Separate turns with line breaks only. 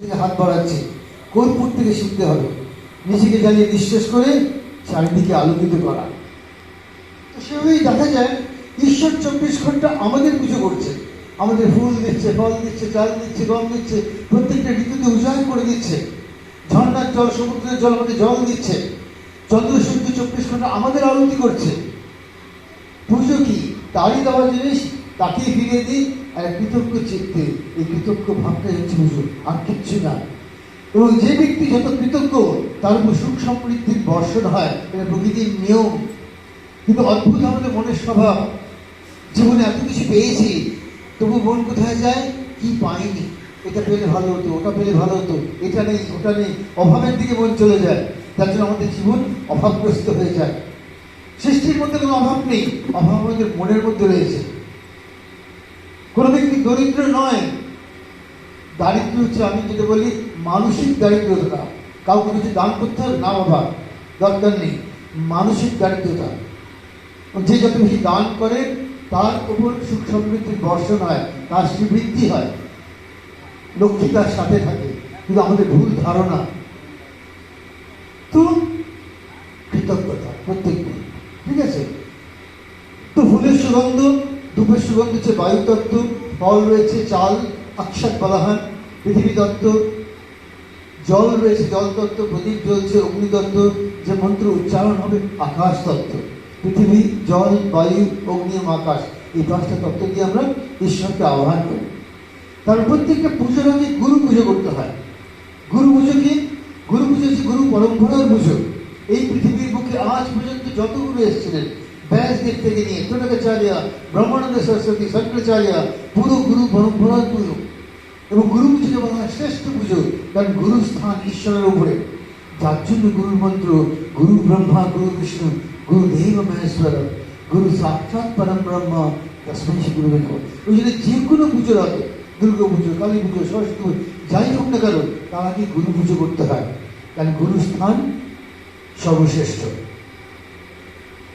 হাত বাড়াচ্ছে, কর্পূর থেকে শিখতে হবে। নিজেকে জ্বালিয়ে নিঃশ্বাস করে চারিদিকে আলোকিত করা। সেভাবেই দেখা যায়, ঈশ্বর চব্বিশ ঘণ্টা আমাদের পুজো করছে। আমাদের ফুল দিচ্ছে, ফল দিচ্ছে, চাল দিচ্ছে, গম দিচ্ছে, প্রত্যেকটা ঋতুতে উজাড় করে দিচ্ছে। ঝর্ণার জল, সমুদ্রের জল আমাদের জল দিচ্ছে। চন্দ্র সূর্য চব্বিশ ঘণ্টা আমাদের আরতি করছে। পুজো কি? তারই দেওয়া জিনিস, তাকেই ফিরিয়ে দিই আর কৃতজ্ঞ চিত্তে, এই কৃতজ্ঞ ভাবটাই হচ্ছে পুজো আর কিচ্ছু না। এবং যে ব্যক্তি যত কৃতজ্ঞ, তার উপর সুখ সমৃদ্ধির বর্ষণ হয়, এটা প্রকৃতির নিয়ম। কিন্তু অদ্ভুত আমাদের মনের স্বভাব। জীবনে এত কিছু পেয়েছি তবু মন কোথায় যায়? কি পাইনি? এটা পেলে ভালো হতো, ওটা পেলে ভালো হতো, এটা নেই, ওটা নেই, অভাবের দিকে মন চলে যায়। তার জন্য আমাদের জীবন অভাবগ্রস্ত হয়ে যায়। সৃষ্টির মধ্যে কোনো অভাব নেই, অভাব আমাদের মনের মধ্যে রয়েছে। কোনো ব্যক্তি দরিদ্র নয়। দারিদ্র হচ্ছে, আমি যেটা বলি, মানসিক দারিদ্রতা। কাউকে কিছু দান করতে হবে না অভাব দরকার নেই, মানসিক দারিদ্রতা। যে যত বেশি দান করে, তার উপর সুখ সমৃদ্ধির বর্ষণ হয়, তার শ্রীবৃদ্ধি হয়। লক্ষ্মী তার সাথে থাকে, কিন্তু আমাদের ভুল ধারণা। তো কৃতজ্ঞতা প্রত্যেক ঠিক আছে? তো ফুলের সুগন্ধ ধূপের সুগন্ধ হচ্ছে বায়ুতত্ত্ব ফল রয়েছে চাল আকসাদ বালাহান, পৃথিবী তত্ত্ব, জল রয়েছে জল তত্ত্ব, প্রদীপ জ্বলছে অগ্নিতত্ত্ব যে মন্ত্র উচ্চারণ হবে আকাশ তত্ত্ব। পৃথিবী, জল, বায়ু, অগ্নি এবং আকাশ, এই পাঁচটা তত্ত্ব দিয়ে আমরা ঈশ্বরকে আহ্বান করি। তার প্রত্যেকটা পুজোর আগে গুরু পুজো করতে হয়। গুরু পুজো কি? গুরু পুজো হচ্ছে গুরু পরম্পরার পুজো। এই পৃথিবীর বুকে আজ পর্যন্ত যত গুরু এসেছিলেন থেকে নিয়ে টোটকাচার্য ব্রহ্মানন্দ সরস্বতী শঙ্করাচার্য পুরো গুরু পরম্পরার পুজো এবং গুরু পুজোকে বলা শ্রেষ্ঠ পুজো কারণ গুরু স্থান ঈশ্বরের উপরে যার জন্য গুরুর মন্ত্র গুরু ব্রহ্মা গুরু বিষ্ণু গুরু দেব মহেশ্বর গুরু সাক্ষাৎ পরম ব্রহ্ম তসমৈ শ্রী গুরু নমঃ ওই জন্য যে কোনো পুজোর আগে দুর্গা পুজো কালী পুজো সরস্বতী পুজো যাই হোক না কেন তার আগে গুরু পুজো করতে হয় কারণ গুরু স্থান সর্বশ্রেষ্ঠ